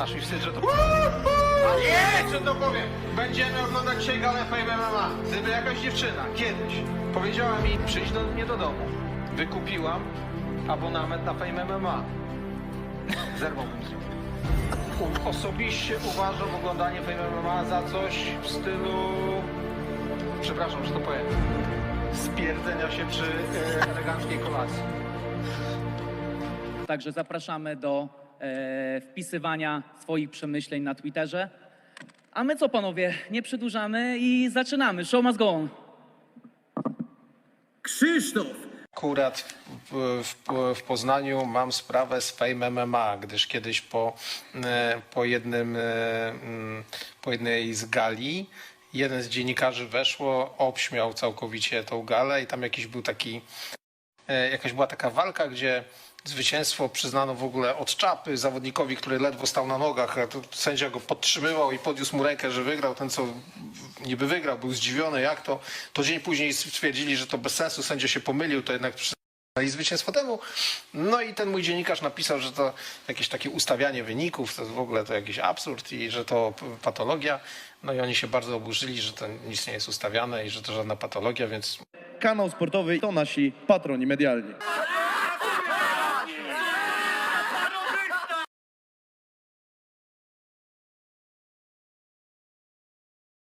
Aż mi wstyd, że to... A nie, co to powiem? Będziemy oglądać dzisiaj galę Fame MMA. Gdyby jakaś dziewczyna kiedyś powiedziała mi, przyjdź do mnie do domu, wykupiłam abonament na Fame MMA. Zerwałbym z nią. U- Osobiście uważam oglądanie Fame MMA za coś w stylu... Przepraszam, że to powiem. Spierdzenia się przy e, eleganckiej kolacji. Także zapraszamy do e, wpisywania swoich przemyśleń na Twitterze. A my co, panowie, nie przedłużamy i zaczynamy. Show must go on. Krzysztof Akurat w, w, w Poznaniu mam sprawę z Fame MMA, gdyż kiedyś po, e, po, jednym, e, mm, po jednej z gali jeden z dziennikarzy weszło, obśmiał całkowicie tą galę i tam jakiś był taki, jakaś była taka walka, gdzie zwycięstwo przyznano w ogóle od czapy zawodnikowi, który ledwo stał na nogach, a tu sędzia go podtrzymywał i podniósł mu rękę, że wygrał. Ten, co niby wygrał, był zdziwiony, jak to. To dzień później stwierdzili, że to bez sensu, sędzia się pomylił, to jednak i zwycięstwo temu. No i ten mój dziennikarz napisał, że to jakieś takie ustawianie wyników, to w ogóle to jakiś absurd i że to patologia. No i oni się bardzo oburzyli, że to nic nie jest ustawiane i że to żadna patologia, więc Kanał sportowy to nasi patroni medialni.